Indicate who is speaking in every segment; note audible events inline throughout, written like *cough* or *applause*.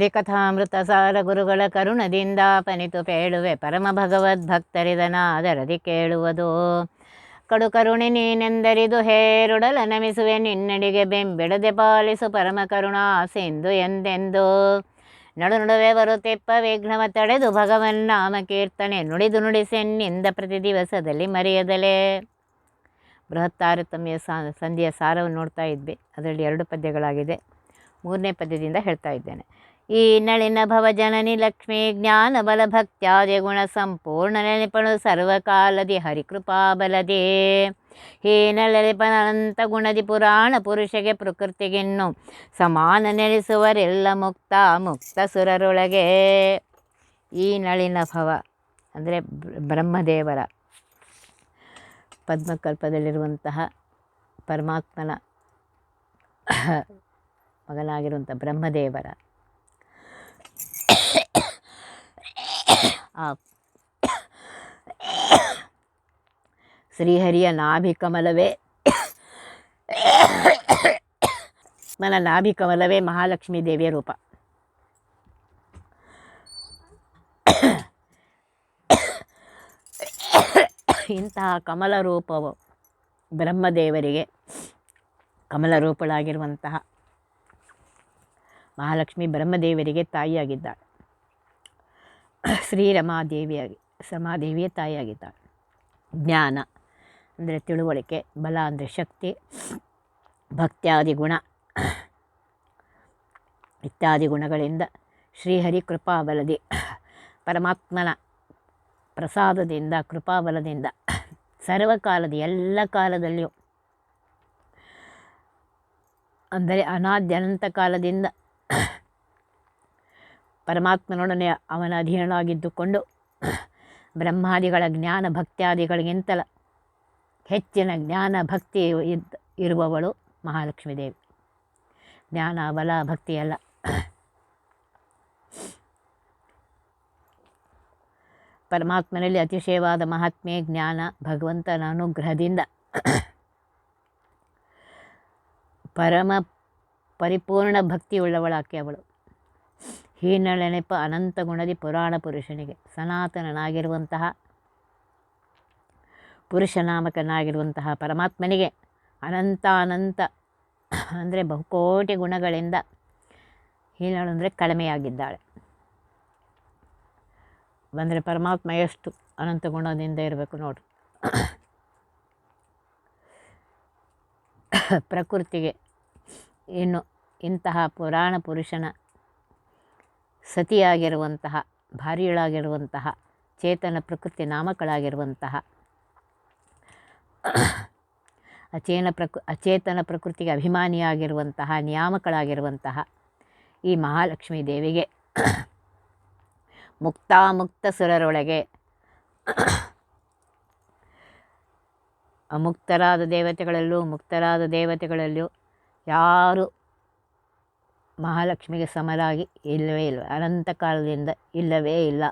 Speaker 1: ಹರಿಕಥಾಮೃತ ಸಾರ ಗುರುಗಳ ಕರುಣದಿಂದ ಪನಿತು ಪೇಳುವೆ ಪರಮ ಭಗವದ್ ಭಕ್ತರಿದನ ಅದರದಿ ಕೇಳುವುದು. ಕಡು ಕರುಣೆ ನೀನೆಂದರಿದು ಹೇರುಡಲ ನಮಿಸುವೆ ನಿನ್ನಡಿಗೆ ಬೆಂಬಿಡದೆ ಪಾಲಿಸು ಪರಮ ಕರುಣಾ ಸಿಂಧು ಎಂದೆಂದು. ನಡು ನಡುವೆ ಬರುತ್ತೆಪ್ಪ ವಿಘ್ನವ ತಡೆದು ಭಗವನ್ ನಾಮ ಕೀರ್ತನೆ ನುಡಿದು ನುಡಿಸೆನ್ನಿಂದ ಪ್ರತಿ ದಿವಸದಲ್ಲಿ ಮರೆಯದಲೇ. ಬೃಹತ್ ತಾರತಮ್ಯ ಸಂಧಿಯ ಸಾರವನ್ನು ನೋಡ್ತಾ ಇದ್ವಿ. ಅದರಲ್ಲಿ ಎರಡು ಪದ್ಯಗಳಾಗಿದೆ. ಮೂರನೇ ಪದ್ಯದಿಂದ ಹೇಳ್ತಾ ಇದ್ದೇನೆ. ಈ ನಳಿನ ಭವ ಜನನಿ ಲಕ್ಷ್ಮೀ ಜ್ಞಾನ ಬಲ ಭಕ್ತ್ಯಾದಿ ಗುಣ ಸಂಪೂರ್ಣ ನೆನಪಣು ಸರ್ವಕಾಲದಿ ಹರಿಕೃಪಾ ಬಲದೆ. ಹೇ ನಳಲಿಪನಂತ ಗುಣದಿ ಪುರಾಣ ಪುರುಷಗೆ ಪ್ರಕೃತಿಗಿನ್ನು ಸಮಾನ ನೆಲೆಸುವರೆಲ್ಲ ಮುಕ್ತ ಮುಕ್ತ ಸುರರೊಳಗೆ. ಈ ನಳಿನ ಭವ ಅಂದರೆ ಬ್ರಹ್ಮದೇವರ ಪದ್ಮಕಲ್ಪದಲ್ಲಿರುವಂತಹ ಪರಮಾತ್ಮನ ಮಗನಾಗಿರುವಂಥ ಬ್ರಹ್ಮದೇವರ ಆ ಶ್ರೀಹರಿಯ ನಾಭಿಕಮಲವೇ, ನನ್ನ ನಾಭಿಕಮಲವೇ ಮಹಾಲಕ್ಷ್ಮೀ ದೇವಿಯ ರೂಪ. ಇಂತಹ ಕಮಲ ರೂಪವು ಬ್ರಹ್ಮದೇವರಿಗೆ ಕಮಲ ರೂಪಳಾಗಿರುವಂತಹ ಮಹಾಲಕ್ಷ್ಮಿ ಬ್ರಹ್ಮದೇವರಿಗೆ ತಾಯಿಯಾಗಿದ್ದಾಳೆ. ಶ್ರೀರಮಾದೇವಿಯಾಗಿ ರಮಾದೇವಿಯ ತಾಯಿಯಾಗಿದ್ದಾಳೆ. ಜ್ಞಾನ ಅಂದರೆ ತಿಳುವಳಿಕೆ, ಬಲ ಅಂದರೆ ಶಕ್ತಿ, ಭಕ್ತ್ಯಾದಿ ಗುಣ, ಇತ್ಯಾದಿ ಗುಣಗಳಿಂದ ಶ್ರೀಹರಿ ಕೃಪಾಬಲದಿ, ಪರಮಾತ್ಮನ ಪ್ರಸಾದದಿಂದ, ಕೃಪಾಬಲದಿಂದ, ಸರ್ವಕಾಲದ ಎಲ್ಲ ಕಾಲದಲ್ಲಿಯೂ ಅಂದರೆ ಅನಾದ್ಯನಂತ ಕಾಲದಿಂದ ಪರಮಾತ್ಮನೊಡನೆ ಅವನ ಅಧೀನನಾಗಿದ್ದುಕೊಂಡು ಬ್ರಹ್ಮಾದಿಗಳ ಜ್ಞಾನ ಭಕ್ತ್ಯಾದಿಗಳಿಗಿಂತಲ ಹೆಚ್ಚಿನ ಜ್ಞಾನ ಭಕ್ತಿ ಇದ್ದ ಇರುವವಳು ಮಹಾಲಕ್ಷ್ಮೀ ದೇವಿ ಜ್ಞಾನ, ಬಲ ಭಕ್ತಿಯಲ್ಲ ಪರಮಾತ್ಮನಲ್ಲಿ ಅತಿಶಯವಾದ ಮಹಾತ್ಮೆ ಜ್ಞಾನ ಭಗವಂತನ ಅನುಗ್ರಹದಿಂದ ಪರಮ ಪರಿಪೂರ್ಣ ಭಕ್ತಿಯುಳ್ಳವಳಾಕೆ ಅವಳು. ಹೀನಳೆನೆಪ ಅನಂತ ಗುಣದಿ ಪುರಾಣ ಪುರುಷನಿಗೆ. ಸನಾತನನಾಗಿರುವಂತಹ ಪುರುಷನಾಮಕನಾಗಿರುವಂತಹ ಪರಮಾತ್ಮನಿಗೆ ಅನಂತ ಅನಂತ ಅಂದರೆ ಬಹುಕೋಟಿ ಗುಣಗಳಿಂದ ಹೀನಳು ಅಂದರೆ ಕಡಿಮೆಯಾಗಿದ್ದಾಳೆ ಬಂದರೆ ಪರಮಾತ್ಮ ಎಷ್ಟು ಅನಂತ ಗುಣದಿಂದ ಇರಬೇಕು ನೋಡು. ಪ್ರಕೃತಿಗೆ ಇನ್ನು ಇಂತಹ ಪುರಾಣ ಪುರುಷನ ಸತಿಯಾಗಿರುವಂತಹ, ಭಾರ್ಯಳಾಗಿರುವಂತಹ, ಚೇತನ ಪ್ರಕೃತಿ ನಾಮಕಳಾಗಿರುವಂತಹ, ಅಚೇನ ಪ್ರಕೃ, ಅಚೇತನ ಪ್ರಕೃತಿಗೆ ಅಭಿಮಾನಿಯಾಗಿರುವಂತಹ, ನಿಯಾಮಕಳಾಗಿರುವಂತಹ ಈ ಮಹಾಲಕ್ಷ್ಮೀ ದೇವಿಗೆ ಮುಕ್ತಾಮುಕ್ತ ಸುರರೊಳಗೆ ಅಮುಕ್ತರಾದ ದೇವತೆಗಳಲ್ಲೂ ಮುಕ್ತರಾದ ದೇವತೆಗಳಲ್ಲೂ ಯಾರು ಮಹಾಲಕ್ಷ್ಮಿಗೆ ಸಮರಾಗಿ ಇಲ್ಲವೇ ಇಲ್ಲ ಅನಂತ ಕಾಲದಿಂದ ಇಲ್ಲವೇ ಇಲ್ಲ.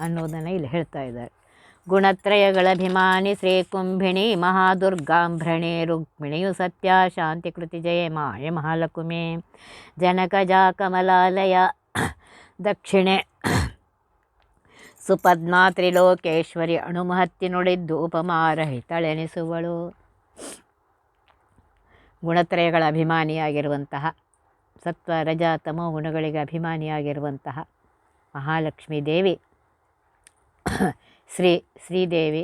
Speaker 1: ಅನ್ನೋದನ್ನು ಇಲ್ಲಿ ಹೇಳ್ತಾ ಇದ್ದಾರೆ. ಗುಣತ್ರಯಗಳ ಅಭಿಮಾನಿ ಶ್ರೀ ಕುಂಭಿಣಿ ಮಹಾದುರ್ಗಾಂಭ್ರಣೆ, ರುಕ್ಮಿಣಿಯು ಸತ್ಯ, ಶಾಂತಿ ಕೃತಿ ಜಯ, ಮಾಯ ಮಹಾಲಕ್ಷ್ಮಿ ಜನಕಜ ಕಮಲಾಲಯ, ದಕ್ಷಿಣೆ, ಸುಪದ್ಮಾ ತ್ರಿಲೋಕೇಶ್ವರಿ, ಅಣುಮಹತ್ತಿ ನುಡಿದ್ದು ಉಪಮಾರಹಿತಳೆನಿಸುವಳು ಗುಣತ್ರಯಗಳ ಅಭಿಮಾನಿಯಾಗಿರುವಂತಹ ಸತ್ವ ರಜ ತಮೋ ಗುಣಗಳಿಗೆ ಅಭಿಮಾನಿಯಾಗಿರುವಂತಹ ಮಹಾಲಕ್ಷ್ಮೀ ದೇವಿ, ಶ್ರೀ ಶ್ರೀದೇವಿ,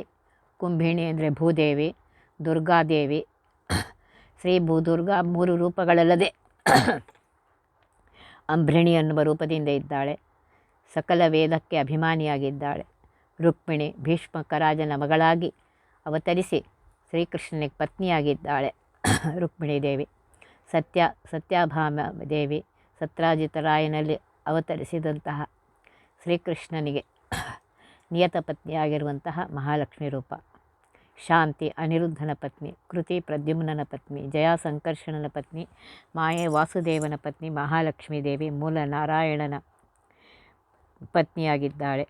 Speaker 1: ಕುಂಭಿಣಿ ಅಂದರೆ ಭೂದೇವಿ ದುರ್ಗಾದೇವಿ ಶ್ರೀ ಭೂ ದುರ್ಗಾ ಮೂರು ರೂಪಗಳಲ್ಲದೆ ಅಂಬ್ರಿಣಿ ಅನ್ನುವ ರೂಪದಿಂದ ಇದ್ದಾಳೆ. ಸಕಲ ವೇದಕ್ಕೆ ಅಭಿಮಾನಿಯಾಗಿದ್ದಾಳೆ. ರುಕ್ಮಿಣಿ ಭೀಷ್ಮಕರಾಜನ ಮಗಳಾಗಿ ಅವತರಿಸಿ ಶ್ರೀಕೃಷ್ಣನಿಗೆ ಪತ್ನಿಯಾಗಿದ್ದಾಳೆ. ರುಕ್ಮಿಣಿ ದೇವಿ ಸತ್ಯ, ಸತ್ಯಭಾಮ ದೇವಿ ಸತ್ರಾಜಿತರಾಯನಲ್ಲಿ ಅವತರಿಸಿದಂತಹ ಶ್ರೀಕೃಷ್ಣನಿಗೆ ನಿಯತ ಪತ್ನಿಯಾಗಿರುವಂತಹ ಮಹಾಲಕ್ಷ್ಮಿ ರೂಪ. ಶಾಂತಿ, ಅನಿರುದ್ಧನ ಪತ್ನಿ, ಕೃತಿ, ಪ್ರದ್ಯುಮ್ನನ ಪತ್ನಿ ಜಯಾ ಸಂಕರ್ಷಣನ ಪತ್ನಿ, ಮಾಯೆ, ವಾಸುದೇವನ ಪತ್ನಿ, ಮಹಾಲಕ್ಷ್ಮೀ ದೇವಿ, ಮೂಲ ನಾರಾಯಣನ ಪತ್ನಿಯಾಗಿದ್ದಾಳೆ.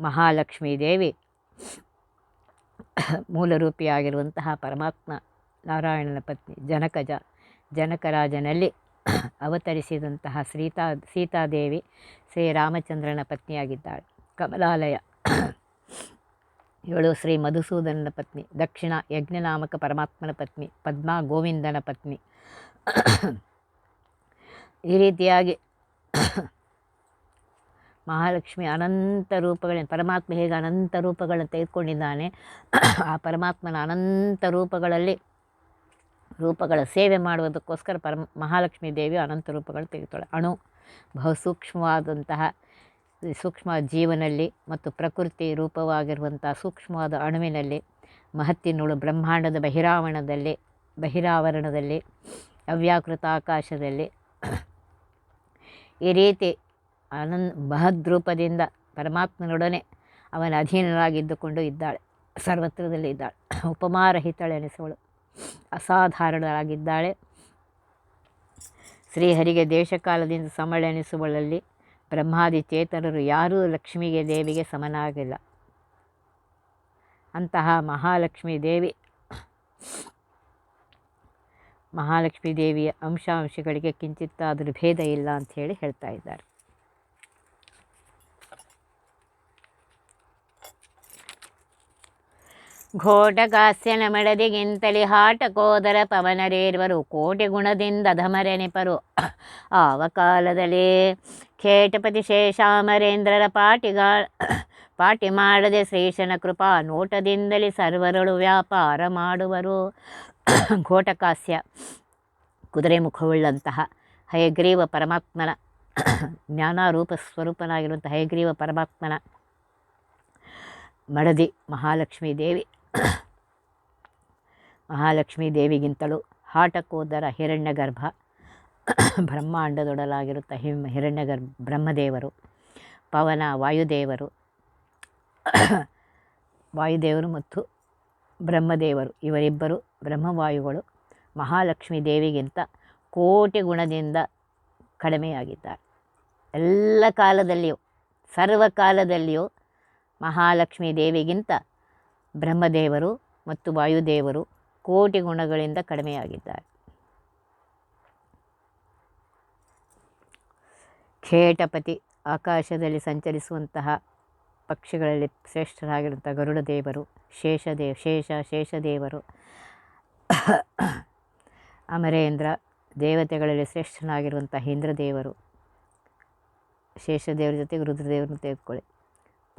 Speaker 1: ಮಹಾಲಕ್ಷ್ಮೀ ದೇವಿ ಮೂಲರೂಪಿಯಾಗಿರುವಂತಹ ಪರಮಾತ್ಮ ನಾರಾಯಣನ ಪತ್ನಿ ಜನಕಜ, ಜನಕರಾಜನಲ್ಲಿ ಅವತರಿಸಿದಂತಹ ಸೀತಾ ಸೀತಾದೇವಿ ಶ್ರೀ ರಾಮಚಂದ್ರನ ಪತ್ನಿಯಾಗಿದ್ದಾಳೆ. ಕಮಲಾಲಯ ಇವಳು ಶ್ರೀ ಮಧುಸೂದನನ ಪತ್ನಿ, ದಕ್ಷಿಣ ಯಜ್ಞನಾಮಕ ಪರಮಾತ್ಮನ ಪತ್ನಿ, ಪದ್ಮಾ ಗೋವಿಂದನ ಪತ್ನಿ. ಈ ರೀತಿಯಾಗಿ ಮಹಾಲಕ್ಷ್ಮಿ ಅನಂತ ರೂಪಗಳನ್ನು ಪರಮಾತ್ಮ ಹೇಗೆ ಅನಂತ ರೂಪಗಳನ್ನು ತೆಗೆದುಕೊಂಡಿದ್ದಾನೆ, ಆ ಪರಮಾತ್ಮನ ಅನಂತ ರೂಪಗಳಲ್ಲಿ ರೂಪಗಳ ಸೇವೆ ಮಾಡುವುದಕ್ಕೋಸ್ಕರ ಪರಮ, ಮಹಾಲಕ್ಷ್ಮೀ ದೇವಿ ಅನಂತ ರೂಪಗಳು ತೆಗೆದುಕೊಳ್ಳೆ ಅಣು, ಬಹು ಸೂಕ್ಷ್ಮವಾದಂತಹ ಸೂಕ್ಷ್ಮ ಜೀವನಲ್ಲಿ ಮತ್ತು ಪ್ರಕೃತಿ ರೂಪವಾಗಿರುವಂಥ ಸೂಕ್ಷ್ಮವಾದ ಅಣುವಿನಲ್ಲಿ, ಮಹತ್ತಿನೋಳು ಬ್ರಹ್ಮಾಂಡದ ಬಹಿರಾವರಣದಲ್ಲಿ ಬಹಿರಾವರಣದಲ್ಲಿ, ಅವ್ಯಾಕೃತ ಆಕಾಶದಲ್ಲಿ ಈ ರೀತಿ ಅನನ್ ಮಹದ್ರೂಪದಿಂದ ಪರಮಾತ್ಮನೊಡನೆ ಅವನ ಅಧೀನರಾಗಿದ್ದುಕೊಂಡು ಇದ್ದಾಳೆ. ಸರ್ವತ್ರದಲ್ಲಿ ಇದ್ದಾಳೆ. ಉಪಮಾರಹಿತಳೆನಿಸುವಳು ಅಸಾಧಾರಣರಾಗಿದ್ದಾಳೆ ಶ್ರೀಹರಿಗೆ ದೇಶಕಾಲದಿಂದ ಸಮಳೆನಿಸುವಳಲ್ಲಿ ಬ್ರಹ್ಮಾದಿ ಚೇತನರು ಯಾರೂ ಲಕ್ಷ್ಮಿಗೆ ದೇವಿಗೆ ಸಮನಾಗಿಲ್ಲ. ಅಂತಹ ಮಹಾಲಕ್ಷ್ಮೀ ದೇವಿ, ಮಹಾಲಕ್ಷ್ಮೀ ದೇವಿಯ ಅಂಶಾಂಶಗಳಿಗೆ ಕಿಂಚಿತ್ತಾದರೂ ಭೇದ ಇಲ್ಲ ಅಂಥೇಳಿ ಹೇಳ್ತಾ ಇದ್ದಾರೆ. ಘೋಟಕಾಸ್ಯನ ಮಡದಿಗಿಂತಲಿ ಹಾಟಕೋದರ ಪವನರೇರ್ವರು ಕೋಟಿ ಗುಣದಿಂದ ಧಮರೆನೆಪರು ಆವ ಕಾಲದಲ್ಲಿ ಖೇಟಪತಿ ಶೇಷಾಮರೇಂದ್ರರ ಪಾಟಿಗಾ ಪಾಟಿ ಮಾಡದೆ ಶ್ರೀಶನ ಕೃಪಾ ನೋಟದಿಂದಲೇ ಸರ್ವರಳು ವ್ಯಾಪಾರ ಮಾಡುವರು. ಘೋಟಕಾಸ್ಯ ಕುದುರೆ ಮುಖವುಳ್ಳಂತಹ ಹಯಗ್ರೀವ ಪರಮಾತ್ಮನ ಜ್ಞಾನಾರೂಪ ಸ್ವರೂಪನಾಗಿರುವಂಥ ಹಯಗ್ರೀವ ಪರಮಾತ್ಮನ ಮಡದಿ ಮಹಾಲಕ್ಷ್ಮೀ ದೇವಿ ಮಹಾಲಕ್ಷ್ಮೀ ದೇವಿಗಿಂತಲೂ ಹಾಟಕೋದರ ಹಿರಣ್ಯಗರ್ಭ ಬ್ರಹ್ಮಾಂಡದೊಡಲಾಗಿರುತ್ತ ಹಿಮ್ ಹಿರಣ್ಯಗರ್ಭ ಬ್ರಹ್ಮದೇವರು, ಪವನ, ವಾಯುದೇವರು ವಾಯುದೇವರು ಮತ್ತು ಬ್ರಹ್ಮದೇವರು ಇವರಿಬ್ಬರು ಬ್ರಹ್ಮವಾಯುಗಳು ಮಹಾಲಕ್ಷ್ಮೀ ದೇವಿಗಿಂತ ಕೋಟಿ ಗುಣದಿಂದ ಕಡಿಮೆಯಾಗಿದ್ದಾರೆ. ಎಲ್ಲ ಕಾಲದಲ್ಲಿಯೂ ಸರ್ವಕಾಲದಲ್ಲಿಯೂ ಮಹಾಲಕ್ಷ್ಮೀ ದೇವಿಗಿಂತ ಬ್ರಹ್ಮದೇವರು ಮತ್ತು ವಾಯುದೇವರು ಕೋಟಿ ಗುಣಗಳಿಂದ ಕಡಿಮೆಯಾಗಿದ್ದಾರೆ. ಖೇಟಪತಿ ಆಕಾಶದಲ್ಲಿ ಸಂಚರಿಸುವಂತಹ ಪಕ್ಷಿಗಳಲ್ಲಿ ಶ್ರೇಷ್ಠರಾಗಿರುವಂಥ ಗರುಡದೇವರು ಶೇಷದೇವ್ ಶೇಷ, ಶೇಷದೇವರು, ಅಮರೇಂದ್ರ, ದೇವತೆಗಳಲ್ಲಿ ಶ್ರೇಷ್ಠನಾಗಿರುವಂಥ ಇಂದ್ರದೇವರು, ಶೇಷದೇವರ ಜೊತೆಗೆ ರುದ್ರದೇವರನ್ನು ತೆಗೆದುಕೊಳ್ಳಿ.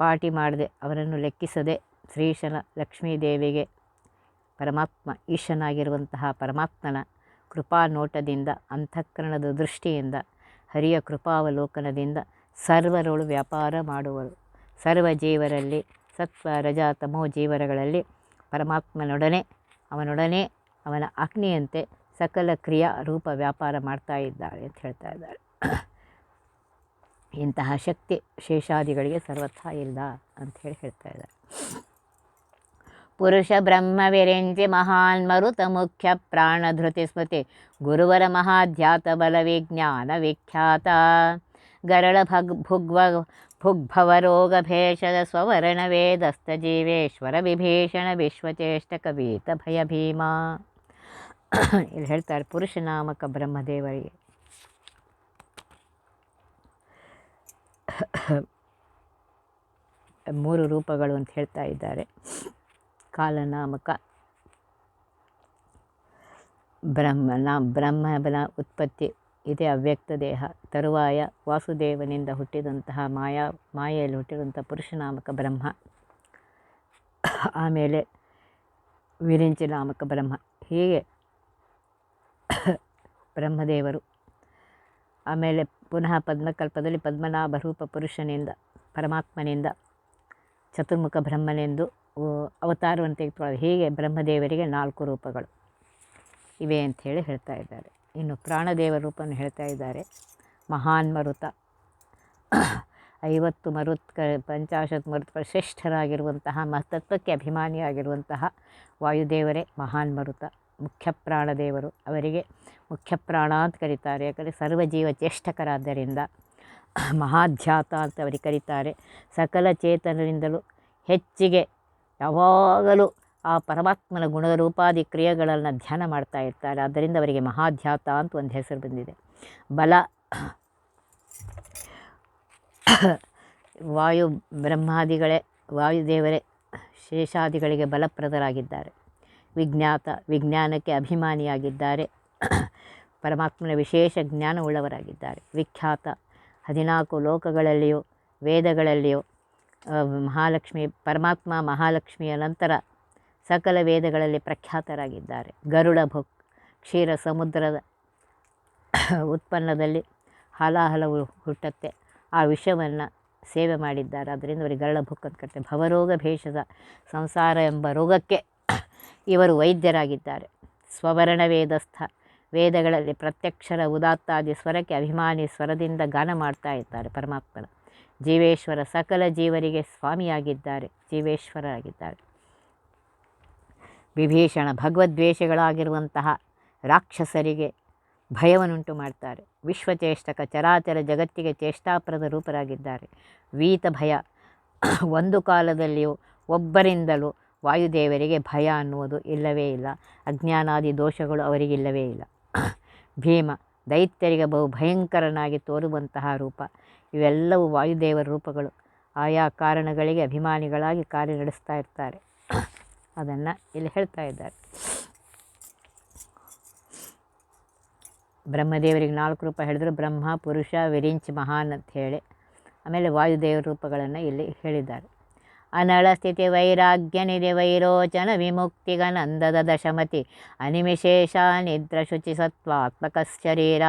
Speaker 1: ಪಾಟಿ ಮಾಡದೆ ಅವರನ್ನು ಲೆಕ್ಕಿಸದೆ ಶ್ರೀಶನ ಲಕ್ಷ್ಮೀದೇವಿಗೆ ಪರಮಾತ್ಮ ಈಶನಾಗಿರುವಂತಹ ಪರಮಾತ್ಮನ ಕೃಪಾ ನೋಟದಿಂದ ಅಂತಃಕರಣದ ದೃಷ್ಟಿಯಿಂದ, ಹರಿಯ ಕೃಪಾವಲೋಕನದಿಂದ ಸರ್ವರೊಳು ವ್ಯಾಪಾರ ಮಾಡುವರು. ಸರ್ವ ಜೀವರಲ್ಲಿ, ಸತ್ವ ರಜಾ ತಮೋ ಜೀವರಗಳಲ್ಲಿ ಪರಮಾತ್ಮನೊಡನೆ, ಅವನೊಡನೆ, ಅವನ ಅಗ್ನಿಯಂತೆ ಸಕಲ ಕ್ರಿಯಾ ರೂಪ ವ್ಯಾಪಾರ ಮಾಡ್ತಾ ಇದ್ದಾಳೆ ಅಂತ ಹೇಳ್ತಾ ಇದ್ದಾಳೆ ಇಂತಹ ಶಕ್ತಿ ಶೇಷಾದಿಗಳಿಗೆ ಸರ್ವಥಾ ಇಲ್ಲ ಅಂಥೇಳಿ ಹೇಳ್ತಾ ಇದ್ದಾರೆ. ಪುರುಷ ಬ್ರಹ್ಮ ವಿರೇಂಜಿ ಮಹಾನ್ ಮರುತ ಮುಖ್ಯ ಪ್ರಾಣಧೃತಿ ಸ್ಮೃತಿ. ಗುರುವರ ಮಹಾಧ್ಯಾತ ಬಲ ವಿಜ್ಞಾನ ವಿಖ್ಯಾತ. ಗರಳ ಭಗ್ ಭುಗ್ವ ಭುಗ್ಭವ ರೋಗ ಭೇಷದ ಸ್ವವರ್ಣ ವೇದಸ್ತ ಜೀವೇಶ್ವರ ವಿಭೀಷಣ ವಿಶ್ವಚೇಷ್ಟ ಕವೀತ ಭಯ ಭೀಮ. ಇಲ್ಲಿ ಹೇಳ್ತಾರೆ ಪುರುಷನಾಮಕ ಬ್ರಹ್ಮದೇವರಿಗೆ. ಮೂರು ರೂಪಗಳು ಅಂತ ಹೇಳ್ತಾ ಇದ್ದಾರೆ. ಕಾಲನಾಮಕ ಬ್ರಹ್ಮನ ಬ್ರಹ್ಮನ ಉತ್ಪತ್ತಿ. ಇದೇ ಅವ್ಯಕ್ತ ದೇಹ. ತರುವಾಯ ವಾಸುದೇವನಿಂದ ಹುಟ್ಟಿದಂತಹ ಮಾಯಾ, ಮಾಯೆಯಲ್ಲಿ ಹುಟ್ಟಿದಂಥ ಪುರುಷನಾಮಕ ಬ್ರಹ್ಮ. ಆಮೇಲೆ ವಿರಿಂಚಿ ನಾಮಕ ಬ್ರಹ್ಮ. ಹೀಗೆ ಬ್ರಹ್ಮದೇವರು. ಆಮೇಲೆ ಪುನಃ ಪದ್ಮಕಲ್ಪದಲ್ಲಿ ಪದ್ಮನಾಭ ರೂಪ ಪುರುಷನಿಂದ, ಪರಮಾತ್ಮನಿಂದ ಚತುರ್ಮುಖ ಬ್ರಹ್ಮನೆಂದು ಅವತಾರವನ್ನು ತೆಗೆದುಕೊಳ್ಳೋದು ಹೀಗೆ? ಬ್ರಹ್ಮದೇವರಿಗೆ ನಾಲ್ಕು ರೂಪಗಳು ಇವೆ ಅಂಥೇಳಿ ಹೇಳ್ತಾ ಇದ್ದಾರೆ. ಇನ್ನು ಪ್ರಾಣದೇವ ರೂಪವನ್ನು ಹೇಳ್ತಾ ಇದ್ದಾರೆ. ಮಹಾನ್ ಮರುತ. ಐವತ್ತು ಮರುತ್ ಪಂಚಾಶತ್ ಮರುತ್ ಶ್ರೇಷ್ಠರಾಗಿರುವಂತಹ ಮಹತತ್ವಕ್ಕೆ ಅಭಿಮಾನಿಯಾಗಿರುವಂತಹ ವಾಯುದೇವರೇ ಮಹಾನ್ ಮರುತ. ಮುಖ್ಯ ಪ್ರಾಣದೇವರು. ಅವರಿಗೆ ಮುಖ್ಯ ಪ್ರಾಣ ಅಂತ ಕರೀತಾರೆ. ಯಾಕಂದರೆ ಸರ್ವಜೀವ ಚೇಷ್ಟಕರಾದ್ದರಿಂದ ಮಹಾಧ್ಯಾತ ಅಂತ ಅವರಿಗೆ ಕರೀತಾರೆ. ಸಕಲ ಚೇತನರಿಂದಲೂ ಹೆಚ್ಚಿಗೆ ಯಾವಾಗಲೂ ಆ ಪರಮಾತ್ಮನ ಗುಣರೂಪಾದಿ ಕ್ರಿಯೆಗಳನ್ನು ಧ್ಯಾನ ಮಾಡ್ತಾ ಇರ್ತಾರೆ. ಆದ್ದರಿಂದ ಅವರಿಗೆ ಮಹಾಧ್ಯಾತ ಅಂತ ಒಂದು ಹೆಸರು ಬಂದಿದೆ. ಬಲ ವಾಯು ಬ್ರಹ್ಮಾದಿಗಳೇ, ವಾಯುದೇವರೇ ಶೇಷಾದಿಗಳಿಗೆ ಬಲಪ್ರದರಾಗಿದ್ದಾರೆ. ವಿಜ್ಞಾತ, ವಿಜ್ಞಾನಕ್ಕೆ ಅಭಿಮಾನಿಯಾಗಿದ್ದಾರೆ. ಪರಮಾತ್ಮನ ವಿಶೇಷ ಜ್ಞಾನವುಳ್ಳವರಾಗಿದ್ದಾರೆ. ವಿಖ್ಯಾತ ಹದಿನಾಲ್ಕು ಲೋಕಗಳಲ್ಲಿಯೂ, ವೇದಗಳಲ್ಲಿಯೂ ಮಹಾಲಕ್ಷ್ಮಿ, ಪರಮಾತ್ಮ ಮಹಾಲಕ್ಷ್ಮಿಯ ನಂತರ ಸಕಲ ವೇದಗಳಲ್ಲಿ ಪ್ರಖ್ಯಾತರಾಗಿದ್ದಾರೆ. ಗರುಡ ಭುಕ್ ಕ್ಷೀರ ಸಮುದ್ರದ *coughs* ಉತ್ಪನ್ನದಲ್ಲಿ ಹಲಾಹಲವು ಹುಟ್ಟತ್ತೆ. ಆ ವಿಷವನ್ನು ಸೇವೆ ಮಾಡಿದ್ದಾರೆ. ಅದರಿಂದ ಅವರಿಗೆ ಗರುಡ ಭುಕ್ ಅಂತ ಕರ್ತೇವೆ ಭವರೋಗ ಭೇಷದ ಸಂಸಾರ ಎಂಬ ರೋಗಕ್ಕೆ *coughs* ಇವರು ವೈದ್ಯರಾಗಿದ್ದಾರೆ. ಸ್ವವರ್ಣ ವೇದಸ್ಥ ವೇದಗಳಲ್ಲಿ ಪ್ರತ್ಯಕ್ಷರ ಉದಾತ್ತಾದಿ ಸ್ವರಕ್ಕೆ ಅಭಿಮಾನಿ ಸ್ವರದಿಂದ ಗಾನ ಮಾಡ್ತಾ ಇದ್ದಾರೆ ಪರಮಾತ್ಮನ. ಜೀವೇಶ್ವರ ಸಕಲ ಜೀವರಿಗೆ ಸ್ವಾಮಿಯಾಗಿದ್ದಾರೆ, ಜೀವೇಶ್ವರರಾಗಿದ್ದಾರೆ. ವಿಭೀಷಣ ಭಗವದ್ವೇಷಗಳಾಗಿರುವಂತಹ ರಾಕ್ಷಸರಿಗೆ ಭಯವನ್ನುಂಟು ಮಾಡ್ತಾರೆ. ವಿಶ್ವಚೇಷ್ಟಕ ಚರಾಚರ ಜಗತ್ತಿಗೆ ಚೇಷ್ಟಾಪ್ರದ ರೂಪರಾಗಿದ್ದಾರೆ. ವೀತ ಭಯ, ಒಂದು ಕಾಲದಲ್ಲಿಯೂ ಒಬ್ಬರಿಂದಲೂ ವಾಯುದೇವರಿಗೆ ಭಯ ಅನ್ನುವುದು ಇಲ್ಲವೇ ಇಲ್ಲ. ಅಜ್ಞಾನಾದಿ ದೋಷಗಳು ಅವರಿಗಿಲ್ಲವೇ ಇಲ್ಲ. ಭೀಮ, ದೈತ್ಯರಿಗೆ ಬಹು ಭಯಂಕರನಾಗಿ ತೋರುವಂತಹ ರೂಪ. ಇವೆಲ್ಲವೂ ವಾಯುದೇವರ ರೂಪಗಳು. ಆಯಾ ಕಾರಣಗಳಿಗೆ ಅಭಿಮಾನಿಗಳಾಗಿ ಕಾರ್ಯ ನಡೆಸ್ತಾ ಇರ್ತಾರೆ. ಅದನ್ನು ಇಲ್ಲಿ ಹೇಳ್ತಾ ಇದ್ದಾರೆ. ಬ್ರಹ್ಮದೇವರಿಗೆ ನಾಲ್ಕು ರೂಪ ಹೇಳಿದ್ರು. ಬ್ರಹ್ಮ, ಪುರುಷ, ವಿರಿಂಚ್, ಮಹಾನ್ ಅಂತ ಹೇಳಿ. ಆಮೇಲೆ ವಾಯುದೇವರ ರೂಪಗಳನ್ನು ಇಲ್ಲಿ ಹೇಳಿದ್ದಾರೆ. ಅನಳ ಸ್ಥಿತಿ ವೈರಾಗ್ಯ ನಿಧಿ ವೈರೋಚನ ವಿಮುಕ್ತಿಗನಂದದ ದಶಮತಿ. ಅನಿಮಿಶೇಷ ನಿದ್ರ ಶುಚಿ ಸತ್ವಾತ್ಮಕ ಶರೀರ.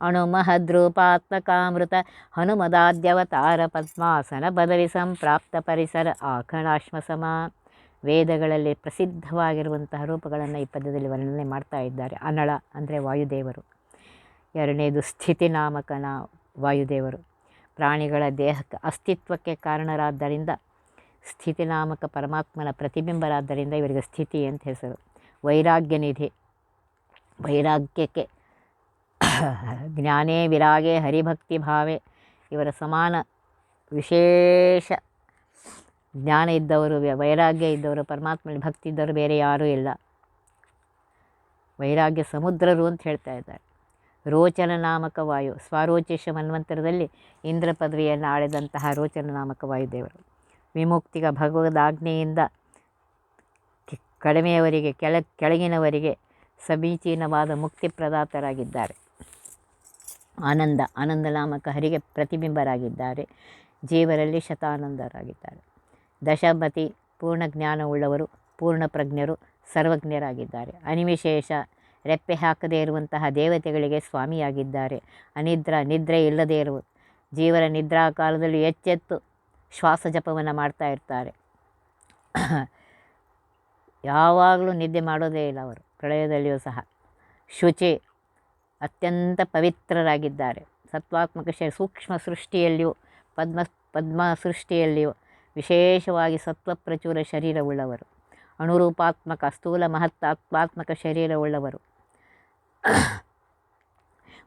Speaker 1: ಅಣುಮಹದ್ರೂಪಾತ್ಮಕಾಮೃತ ಹನುಮದಾದ್ಯವತಾರ ಪದ್ಮಾಸನ ಪದವಿ ಸಂಪ್ರಾಪ್ತ ಪರಿಸರ ಆಕಣಾಶ್ಮ ಸಮ ವೇದಗಳಲ್ಲಿ ಪ್ರಸಿದ್ಧವಾಗಿರುವಂತಹ ರೂಪಗಳನ್ನು ಈ ಪದ್ಯದಲ್ಲಿ ವರ್ಣನೆ ಮಾಡ್ತಾ ಇದ್ದಾರೆ. ಅನಳ ಅಂದರೆ ವಾಯುದೇವರು. ಎರಡನೇದು ಸ್ಥಿತಿ ನಾಮಕನ ವಾಯುದೇವರು. ಪ್ರಾಣಿಗಳ ದೇಹಕ್ಕೆ ಅಸ್ತಿತ್ವಕ್ಕೆ ಕಾರಣರಾದ್ದರಿಂದ ಸ್ಥಿತಿ ನಾಮಕ ಪರಮಾತ್ಮನ ಪ್ರತಿಬಿಂಬರಾದ್ದರಿಂದ ಇವರಿಗೆ ಸ್ಥಿತಿ ಅಂತ ಹೆಸರು. ವೈರಾಗ್ಯ ನಿಧಿ. ವೈರಾಗ್ಯಕ್ಕೆ ಜ್ಞಾನೇ ವಿರಾಗೆ ಹರಿಭಕ್ತಿ ಭಾವೆ. ಇವರ ಸಮಾನ ವಿಶೇಷ ಜ್ಞಾನ ಇದ್ದವರು ವೈರಾಗ್ಯ ಇದ್ದವರು, ಪರಮಾತ್ಮನಲ್ಲಿ ಭಕ್ತಿ ಇದ್ದವರು ಬೇರೆ ಯಾರೂ ಇಲ್ಲ. ವೈರಾಗ್ಯ ಸಮುದ್ರರು ಅಂತ ಹೇಳ್ತಾ ಇದ್ದಾರೆ. ರೋಚನ ನಾಮಕ ವಾಯು. ಸ್ವಾರೋಚೇಶ ಮನ್ವಂತರದಲ್ಲಿ ಇಂದ್ರ ಪದವಿಯನ್ನು ಆಳಿದಂತಹ ರೋಚನ ನಾಮಕ ವಾಯುದೇವರು. ವಿಮುಕ್ತಿಗ ಭಗವದಾಜ್ಞೆಯಿಂದ ಕಡಿಮೆಯವರಿಗೆ, ಕೆಳ, ಕೆಳಗಿನವರಿಗೆ ಸಮೀಚೀನವಾದ ಮುಕ್ತಿ ಪ್ರದಾತರಾಗಿದ್ದಾರೆ ಆನಂದ ಆನಂದ ನಾಮಕ ಹರಿಗೆ ಪ್ರತಿಬಿಂಬರಾಗಿದ್ದಾರೆ. ಜೀವರಲ್ಲಿ ಶತಾನಂದರಾಗಿದ್ದಾರೆ. ದಶಮತಿ ಪೂರ್ಣ ಜ್ಞಾನವುಳ್ಳವರು ಪೂರ್ಣ ಪ್ರಜ್ಞರು ಸರ್ವಜ್ಞರಾಗಿದ್ದಾರೆ. ಅನಿವಿಶೇಷ ರೆಪ್ಪೆ ಹಾಕದೇ ಇರುವಂತಹ ದೇವತೆಗಳಿಗೆ ಸ್ವಾಮಿಯಾಗಿದ್ದಾರೆ. ಅನಿದ್ರ, ನಿದ್ರೆ ಇಲ್ಲದೇ ಇರುವ ಜೀವರ ನಿದ್ರಾ ಕಾಲದಲ್ಲಿ ಎಚ್ಚೆತ್ತು ಶ್ವಾಸ ಜಪವನ್ನು ಮಾಡ್ತಾ ಇರ್ತಾರೆ. ಯಾವಾಗಲೂ ನಿದ್ದೆ ಮಾಡೋದೇ ಇಲ್ಲ ಅವರು, ಪ್ರಳಯದಲ್ಲಿಯೂ ಸಹ. ಶುಚಿ ಅತ್ಯಂತ ಪವಿತ್ರರಾಗಿದ್ದಾರೆ. ಸತ್ವಾತ್ಮಕ ಶ, ಸೂಕ್ಷ್ಮ ಸೃಷ್ಟಿಯಲ್ಲಿಯೂ, ಪದ್ಮ ಪದ್ಮ ಸೃಷ್ಟಿಯಲ್ಲಿಯೂ ವಿಶೇಷವಾಗಿ ಸತ್ವಪ್ರಚುರ ಶರೀರವುಳ್ಳವರು. ಅಣುರೂಪಾತ್ಮಕ ಸ್ಥೂಲ ಮಹತ್ತಾತ್ಮಾತ್ಮಕ ಶರೀರವುಳ್ಳವರು.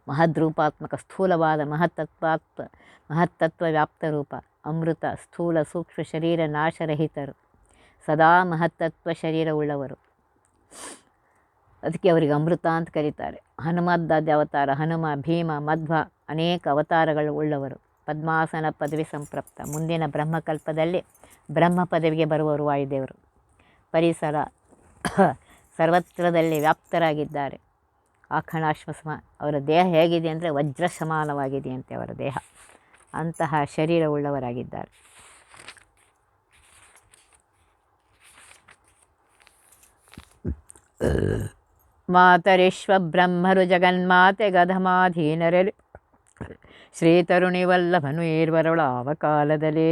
Speaker 1: ಮಹದ್ರೂಪಾತ್ಮಕ ಸ್ಥೂಲವಾದ ಮಹತ್ತತ್ವಾತ್ಮ ಮಹತ್ತತ್ವ ವ್ಯಾಪ್ತ ರೂಪ ಅಮೃತ, ಸ್ಥೂಲ, ಸೂಕ್ಷ್ಮ ಶರೀರ, ನಾಶರಹಿತರು. ಸದಾ ಮಹತ್ತತ್ವ ಶರೀರವುಳ್ಳವರು. ಅದಕ್ಕೆ ಅವರಿಗೆ ಅಮೃತ ಅಂತ ಕರೀತಾರೆ. ಹನುಮದ್ದಾದ ಅವತಾರ ಹನುಮ, ಭೀಮ, ಮಧ್ವ ಅನೇಕ ಅವತಾರಗಳು ಉಳ್ಳವರು. ಪದ್ಮಾಸನ ಪದವಿ ಸಂಪ್ರಪ್ತ. ಮುಂದಿನ ಬ್ರಹ್ಮಕಲ್ಪದಲ್ಲಿ ಬ್ರಹ್ಮ ಪದವಿಗೆ ಬರುವರು ವಾಯುದೇವರು. ಪರಿಸರ, *coughs* ಸರ್ವತ್ರದಲ್ಲಿ ವ್ಯಾಪ್ತರಾಗಿದ್ದಾರೆ. ಆಖಣಾಶ್ವಸಮ ಅವರ ದೇಹ ಹೇಗಿದೆ ಅಂದರೆ ವಜ್ರ ಸಮಾನವಾಗಿದೆಯಂತೆ ಅವರ ದೇಹ. ಅಂತಹ ಶರೀರವುಳ್ಳವರಾಗಿದ್ದಾರೆ. ಮಾತರಿಶ್ವ ಬ್ರಹ್ಮರು ಜಗನ್ಮಾತೆ ಗಧಮಾಧೀನರಲ್ಲಿ ಶ್ರೀತರುಣಿವಲ್ಲಭನು ವಲ್ಲಭನು ಏರ್ವರಳ ಕಾಲದಲ್ಲಿ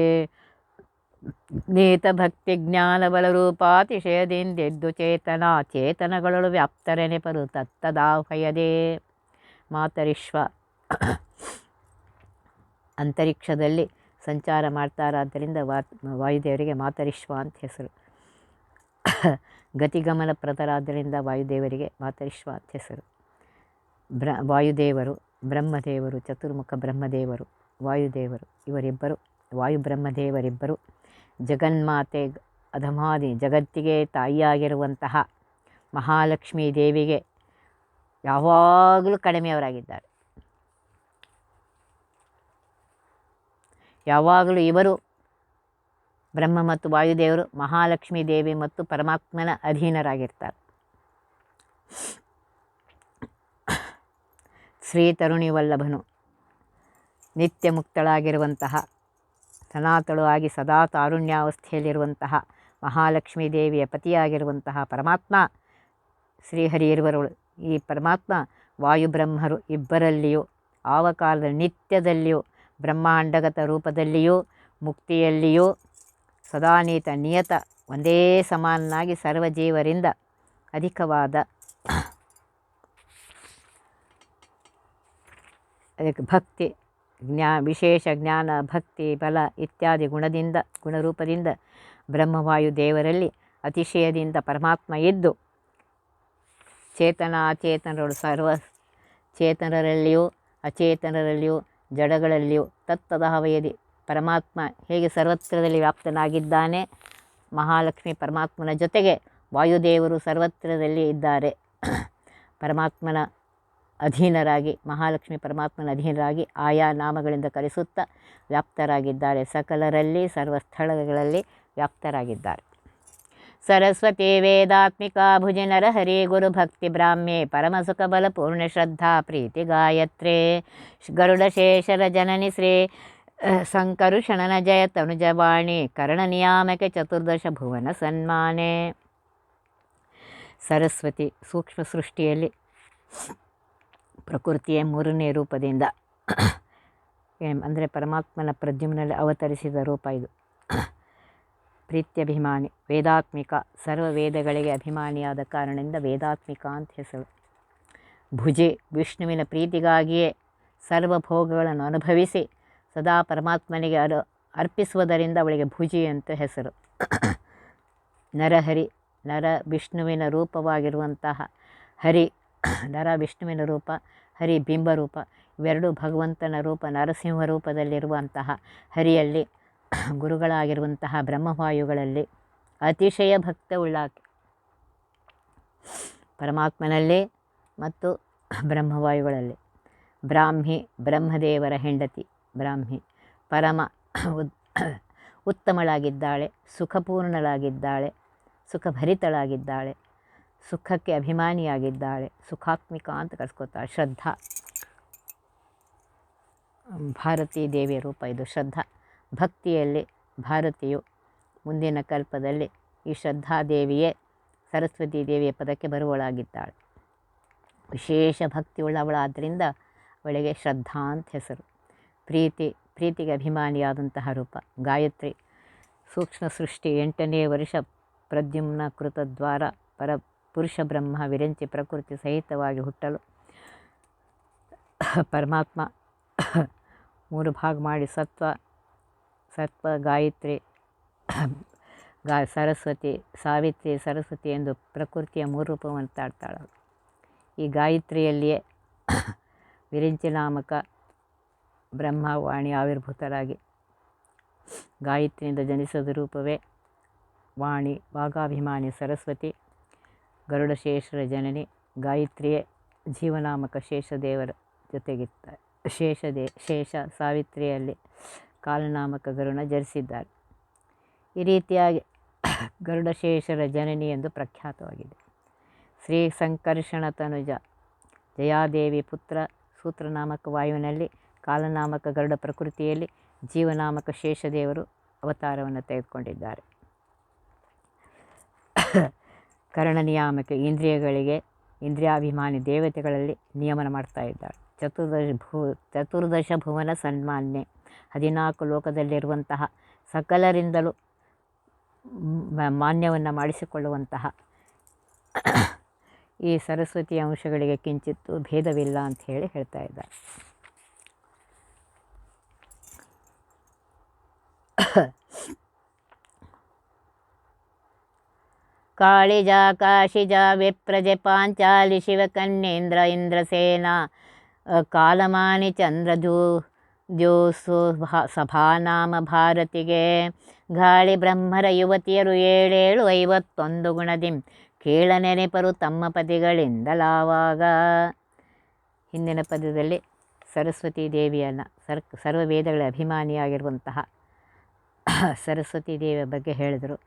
Speaker 1: ಭಕ್ತಿ ಜ್ಞಾನ ಬಲರೂಪಾತಿಶಯದಿಂದೆದ್ದು ಚೇತನ ಚೇತನಗಳು ವ್ಯಾಪ್ತರೆ ನೆಪರು ತತ್ತದಾಹಯದೇ. ಮಾತರಿಶ್ವ ಅಂತರಿಕ್ಷದಲ್ಲಿ ಸಂಚಾರ ಮಾಡ್ತಾರಾದ್ದರಿಂದ ವಾ ವಾಯುದೇವರಿಗೆ ಮಾತರಿಶ್ವ ಅಂತ ಹೆಸರು. ಗತಿಗಮನ ಪ್ರದರಾದ್ದರಿಂದ ವಾಯುದೇವರಿಗೆ ಮಾತರಿಶ್ವ ಅಂತ ಹೆಸರು. ಬ್ರ, ವಾಯುದೇವರು, ಬ್ರಹ್ಮದೇವರು, ಚತುರ್ಮುಖ ಬ್ರಹ್ಮದೇವರು, ವಾಯುದೇವರು, ಇವರಿಬ್ಬರು ವಾಯು ಬ್ರಹ್ಮದೇವರಿಬ್ಬರು ಜಗನ್ಮಾತೆ ಅಧಮಾದಿ ಜಗತ್ತಿಗೆ ತಾಯಿಯಾಗಿರುವಂತಹ ಮಹಾಲಕ್ಷ್ಮೀ ದೇವಿಗೆ ಯಾವಾಗಲೂ ಕಡಿಮೆಯವರಾಗಿದ್ದಾರೆ ಯಾವಾಗಲೂ ಇವರು ಬ್ರಹ್ಮ ಮತ್ತು ವಾಯುದೇವರು, ಮಹಾಲಕ್ಷ್ಮೀ ದೇವಿ ಮತ್ತು ಪರಮಾತ್ಮನ ಅಧೀನರಾಗಿರ್ತಾರೆ. ಶ್ರೀ ತರುಣಿ ವಲ್ಲಭನು ನಿತ್ಯ ಮುಕ್ತಳಾಗಿರುವಂತಹ ಸನಾತಳು ಆಗಿ ಸದಾ ತಾರುಣ್ಯಾವಸ್ಥೆಯಲ್ಲಿರುವಂತಹ ಮಹಾಲಕ್ಷ್ಮೀ ದೇವಿಯ ಪತಿಯಾಗಿರುವಂತಹ ಪರಮಾತ್ಮ ಶ್ರೀಹರಿ ಇರುವರುಳು ಈ ಪರಮಾತ್ಮ ವಾಯುಬ್ರಹ್ಮರು ಇಬ್ಬರಲ್ಲಿಯೂ ಆವ ಕಾಲದ ನಿತ್ಯದಲ್ಲಿಯೂ, ಬ್ರಹ್ಮಾಂಡಗತ ರೂಪದಲ್ಲಿಯೂ, ಮುಕ್ತಿಯಲ್ಲಿಯೂ ಸದಾನೀತ ನಿಯತ, ಒಂದೇ ಸಮಾನನಾಗಿ ಸರ್ವಜೀವರಿಂದ ಅಧಿಕವಾದ ಅದಕ್ಕೆ ಭಕ್ತಿ ಜ್ಞಾ, ವಿಶೇಷ ಜ್ಞಾನ, ಭಕ್ತಿ, ಬಲ ಇತ್ಯಾದಿ ಗುಣದಿಂದ, ಗುಣರೂಪದಿಂದ ಬ್ರಹ್ಮವಾಯು ದೇವರಲ್ಲಿ ಅತಿಶಯದಿಂದ ಪರಮಾತ್ಮ ಇದ್ದು ಚೇತನ ಅಚೇತನರು ಸರ್ವ, ಚೇತನರಲ್ಲಿಯೂ, ಅಚೇತನರಲ್ಲಿಯೂ, ಜಡಗಳಲ್ಲಿಯೂ ತತ್ತದಹವಯದಿ ಪರಮಾತ್ಮ ಹೇಗೆ ಸರ್ವತ್ರದಲ್ಲಿ ವ್ಯಾಪ್ತನಾಗಿದ್ದಾನೆ, ಮಹಾಲಕ್ಷ್ಮಿ ಪರಮಾತ್ಮನ ಜೊತೆಗೆ ವಾಯುದೇವರು ಸರ್ವತ್ರದಲ್ಲಿ ಇದ್ದಾರೆ. ಪರಮಾತ್ಮನ ಅಧೀನರಾಗಿ, ಮಹಾಲಕ್ಷ್ಮಿ ಪರಮಾತ್ಮನ ಅಧೀನರಾಗಿ, ಆಯಾ ನಾಮಗಳಿಂದ ಕರೆಸುತ್ತಾ ವ್ಯಾಪ್ತರಾಗಿದ್ದಾರೆ. ಸಕಲರಲ್ಲಿ, ಸರ್ವ ಸ್ಥಳಗಳಲ್ಲಿ ವ್ಯಾಪ್ತರಾಗಿದ್ದಾರೆ. ಸರಸ್ವತಿ ವೇದಾತ್ಮಿಕಾ ಭುಜನರ ಹರಿ ಗುರು ಭಕ್ತಿ ಬ್ರಾಹ್ಮೆ ಪರಮಸುಖ ಬಲ ಪೂರ್ಣ ಶ್ರದ್ಧಾ ಪ್ರೀತಿ ಗಾಯತ್ರೆ. ಗರುಡಶೇಷರ ಜನನಿ ಶ್ರೀ ಶಣನ ಜಯ ತನುಜವಾಣಿ ಕರ್ಣ ನಿಯಾಮಕ ಚತುರ್ದಶ ಭುವನ ಸನ್ಮಾನೆ. ಸರಸ್ವತಿ ಸೂಕ್ಷ್ಮ ಸೃಷ್ಟಿಯಲ್ಲಿ ಪ್ರಕೃತಿಯ ಮೂರನೇ ರೂಪದಿಂದ. ಅಂದರೆ ಪರಮಾತ್ಮನ ಪ್ರದ್ಯುಮ್ನಲ್ಲಿ ಅವತರಿಸಿದ ರೂಪ ಇದು. ಪ್ರೀತ್ಯಭಿಮಾನಿ, ವೇದಾತ್ಮಿಕ ಸರ್ವ ವೇದಗಳಿಗೆ ಅಭಿಮಾನಿಯಾದ ಕಾರಣದಿಂದ ವೇದಾತ್ಮಿಕ ಅಂತ ಹೆಸರು. ಭುಜೆ, ವಿಷ್ಣುವಿನ ಪ್ರೀತಿಗಾಗಿಯೇ ಸರ್ವ ಭೋಗಗಳನ್ನು ಅನುಭವಿಸಿ ಸದಾ ಪರಮಾತ್ಮನಿಗೆ ಅರು, ಅರ್ಪಿಸುವುದರಿಂದ ಅವಳಿಗೆ ಭುಜಿ ಅಂತ ಹೆಸರು. ನರಹರಿ, ನರ ವಿಷ್ಣುವಿನ ರೂಪವಾಗಿರುವಂತಹ ಹರಿ, ನರ ವಿಷ್ಣುವಿನ ರೂಪ ಹರಿ ಬಿಂಬರೂಪ ಇವೆರಡೂ ಭಗವಂತನ ರೂಪ, ನರಸಿಂಹ ರೂಪದಲ್ಲಿರುವಂತಹ ಹರಿಯಲ್ಲಿ *clears throat* ಗುರುಗಳಾಗಿರುವಂತಹ ಬ್ರಹ್ಮವಾಯುಗಳಲ್ಲಿ ಅತಿಶಯ ಭಕ್ತ ಉಳ್ಳಾಕೆ. ಪರಮಾತ್ಮನಲ್ಲಿ ಮತ್ತು *clears throat* ಬ್ರಹ್ಮವಾಯುಗಳಲ್ಲಿ. ಬ್ರಾಹ್ಮಿ, ಬ್ರಹ್ಮದೇವರ ಹೆಂಡತಿ, ಬ್ರಾಹ್ಮಿ. ಪರಮ *clears throat* ಉತ್ತಮಳಾಗಿದ್ದಾಳೆ, ಸುಖಪೂರ್ಣಳಾಗಿದ್ದಾಳೆ, ಸುಖಭರಿತಳಾಗಿದ್ದಾಳೆ. ಸುಖಕ್ಕೆ ಅಭಿಮಾನಿಯಾಗಿದ್ದಾಳೆ. ಸುಖಾತ್ಮಿಕ ಅಂತ ಕರೆಸ್ಕೊತಾಳೆ ಶ್ರದ್ಧಾ. ಭಾರತೀ ದೇವಿಯ ರೂಪ ಇದು. ಶ್ರದ್ಧಾ. ಭಕ್ತಿಯಲ್ಲಿ ಭಾರತೀಯು ಮುಂದಿನ ಕಲ್ಪದಲ್ಲಿ ಈ ಶ್ರದ್ಧಾದೇವಿಯೇ ಸರಸ್ವತಿ ದೇವಿಯ ಪದಕ್ಕೆ ಬರುವಳಾಗಿದ್ದಾಳೆ. ವಿಶೇಷ ಭಕ್ತಿಯುಳ್ಳವಳಾದ್ದರಿಂದ ಅವಳಿಗೆ ಶ್ರದ್ಧಾ ಅಂತ ಹೆಸರು. ಪ್ರೀತಿ, ಪ್ರೀತಿಗೆ ಅಭಿಮಾನಿಯಾದಂತಹ ರೂಪ. ಗಾಯತ್ರಿ. ಸೂಕ್ಷ್ಮ ಸೃಷ್ಟಿ ಎಂಟನೇ ವರ್ಷ ಪ್ರದ್ಯುಮ್ನ ಕೃತದ್ವಾರ ಪರ ಪುರುಷ ಬ್ರಹ್ಮ ವಿರಂಚಿ ಪ್ರಕೃತಿ ಸಹಿತವಾಗಿ ಹುಟ್ಟಲು ಪರಮಾತ್ಮ ಮೂರು ಭಾಗ ಮಾಡಿ ಸತ್ವ ಸತ್ವ, ಗಾಯತ್ರಿ, ಗಾ, ಸರಸ್ವತಿ, ಸಾವಿತ್ರಿ, ಸರಸ್ವತಿ ಎಂದು ಪ್ರಕೃತಿಯ ಮೂರು ರೂಪವನ್ನು ತಾಡ್ತಾಳೆ ಈ ಗಾಯತ್ರಿಯಲ್ಲಿಯೇ ವಿರಿಂಚಿ ನಾಮಕ ಬ್ರಹ್ಮವಾಣಿ ಆವಿರ್ಭೂತರಾಗಿ ಗಾಯತ್ರಿಯಿಂದ ಜನಿಸಿದ ರೂಪವೇ ವಾಣಿ, ಭಾಗಾಭಿಮಾನಿ ಸರಸ್ವತಿ. ಗರುಡಶೇಷರ ಜನನಿ ಗಾಯತ್ರಿಯೇ ಜೀವನಾಮಕ ಶೇಷದೇವರ ಜೊತೆಗಿರ್ತಾರೆ. ಶೇಷದೇ, ಶೇಷ ಸಾವಿತ್ರಿಯಲ್ಲಿ ಕಾಲನಾಮಕ ಗರುಣ ಜರಿಸಿದ್ದಾರೆ. ಈ ರೀತಿಯಾಗಿ ಗರುಡಶೇಷರ ಜನನಿ ಎಂದು ಪ್ರಖ್ಯಾತವಾಗಿದೆ. ಶ್ರೀ ಸಂಕರ್ಷಣ ತನುಜ ಜಯಾದೇವಿ ಪುತ್ರ ಸೂತ್ರನಾಮಕ ವಾಯುವಿನಲ್ಲಿ ಕಾಲನಾಮಕ ಗರುಡ ಪ್ರಕೃತಿಯಲ್ಲಿ ಜೀವನಾಮಕ ಶೇಷದೇವರು ಅವತಾರವನ್ನು ತೆಗೆದುಕೊಂಡಿದ್ದಾರೆ. ಕರ್ಣ ನಿಯಾಮಕ ಇಂದ್ರಿಯಗಳಿಗೆ, ಇಂದ್ರಿಯಾಭಿಮಾನಿ ದೇವತೆಗಳಲ್ಲಿ ನಿಯಮನ ಮಾಡ್ತಾ ಇದ್ದಾಳೆ. ಚತುರ್ದಶ ಭೂ, ಚತುರ್ದಶ ಭುವನ ಸನ್ಮಾನ್ಯ. ಹದಿನಾಲ್ಕು ಲೋಕದಲ್ಲಿರುವಂತಹ ಸಕಲರಿಂದಲೂ ಮಾನ್ಯವನ್ನು ಮಾಡಿಸಿಕೊಳ್ಳುವಂತಹ ಈ ಸರಸ್ವತಿ ಅಂಶಗಳಿಗೆ ಕಿಂಚಿತ್ತು ಭೇದವಿಲ್ಲ ಅಂತ ಹೇಳಿ ಹೇಳ್ತಾ ಇದ್ದಾರೆ ಕಾಳಿಜ ಕಾಶಿಜ ವಿಪ್ರಜೆ ಪಾಂಚಾಲಿ ಶಿವಕನ್ಯೇಂದ್ರ ಇಂದ್ರಸೇನ ಕಾಲಮಾನಿ ಚಂದ್ರಜೂ ಸಭಾ ಸಭಾನಾಮ ಭಾರತಿಗೆ, ಗಾಳಿ ಬ್ರಹ್ಮರ ಯುವತಿಯರು ಏಳೇಳು ಐವತ್ತೊಂದು ಗುಣದಿಂ, ಕೇಳ ನೆನೆಪರು ತಮ್ಮ ಪದಿಗಳಿಂದಲಾವಾಗ ಹಿಂದಿನ ಪದ್ಯದಲ್ಲಿ ಸರಸ್ವತಿ ದೇವಿಯನ್ನು, ಸರ್ ಸರ್ವ ವೇದಗಳ ಅಭಿಮಾನಿಯಾಗಿರುವಂತಹ ಸರಸ್ವತಿ ದೇವಿಯ ಬಗ್ಗೆ ಹೇಳಿದರು.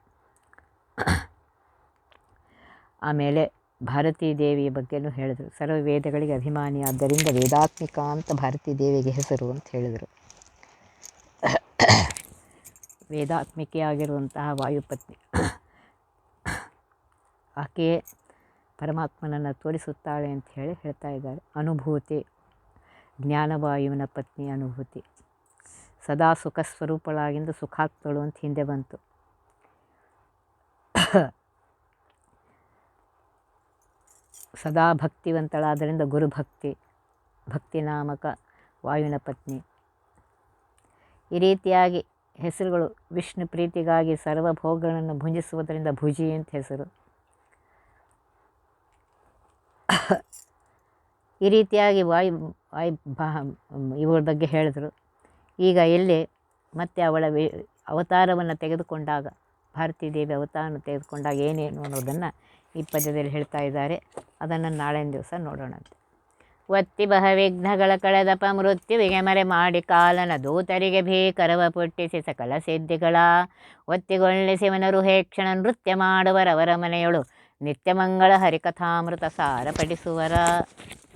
Speaker 1: ಆಮೇಲೆ ಭಾರತೀ ದೇವಿಯ ಬಗ್ಗೆನೂ ಹೇಳಿದರು. ಸರ್ವ ವೇದಗಳಿಗೆ ಅಭಿಮಾನಿ ಆದ್ದರಿಂದ ವೇದಾತ್ಮಿಕ ಅಂತ ಭಾರತೀ ದೇವಿಗೆ ಹೆಸರು ಅಂತ ಹೇಳಿದರು. ವೇದಾತ್ಮಿಕೆಯಾಗಿರುವಂತಹ ವಾಯುಪತ್ನಿ. ಆಕೆಯೇ ಪರಮಾತ್ಮನನ್ನು ತೋರಿಸುತ್ತಾಳೆ ಅಂತ ಹೇಳಿ ಹೇಳ್ತಾ ಇದ್ದಾರೆ. ಅನುಭೂತಿ, ಜ್ಞಾನವಾಯುವಿನ ಪತ್ನಿ ಅನುಭೂತಿ. ಸದಾ ಸುಖ ಸ್ವರೂಪಳಾಗಿಂದು ಸುಖಾತ್ಮಳು ಅಂತ ಹಿಂದೆ ಬಂತು. ಸದಾ ಭಕ್ತಿವಂತಳಾದ್ದರಿಂದ ಗುರುಭಕ್ತಿ ಭಕ್ತಿ ನಾಮಕ ವಾಯುವಿನ ಪತ್ನಿ. ಈ ರೀತಿಯಾಗಿ ಹೆಸರುಗಳು ವಿಷ್ಣು ಪ್ರೀತಿಗಾಗಿ ಸರ್ವಭೋಗಗಳನ್ನು ಭುಂಜಿಸುವುದರಿಂದ ಭುಜಿ ಅಂತ ಹೆಸರು. ಈ ರೀತಿಯಾಗಿ ವಾಯು ವಾಯು ಬಾ ಇವಳ ಬಗ್ಗೆ ಹೇಳಿದರು. ಈಗ ಎಲ್ಲಿ ಮತ್ತೆ ಅವಳ ವಿ, ಅವತಾರವನ್ನು ತೆಗೆದುಕೊಂಡಾಗ, ಭಾರತೀ ದೇವಿ ಅವತಾರವನ್ನು ತೆಗೆದುಕೊಂಡಾಗ ಏನೇನು ಅನ್ನೋದನ್ನು ಈ ಪದ್ಯದಲ್ಲಿ ಹೇಳ್ತಾ ಇದ್ದಾರೆ. ಅದನ್ನು ನಾಳಿನ ದಿವಸ ನೋಡೋಣಂತೆ. ಒತ್ತಿ ಬಹ ವಿಘ್ನಗಳ ಕಳೆದಪ ಮೃತ್ಯುವಿಗೆ ಮರೆ ಮಾಡಿ ಕಾಲನ ದೂತರಿಗೆ ಭೀಕರವ ಪುಟ್ಟಿಸಿ ಸಕಲ ಸಿದ್ಧಿಗಳ. ಒತ್ತಿಗೊಳ್ಳಿಸಿವನರು ಹೇಕ್ಷಣ ನೃತ್ಯ ಮಾಡುವರವರ ಮನೆಯೊಳು ನಿತ್ಯಮಂಗಳ ಹರಿಕಥಾಮೃತ ಸಾರ ಪಡಿಸುವರ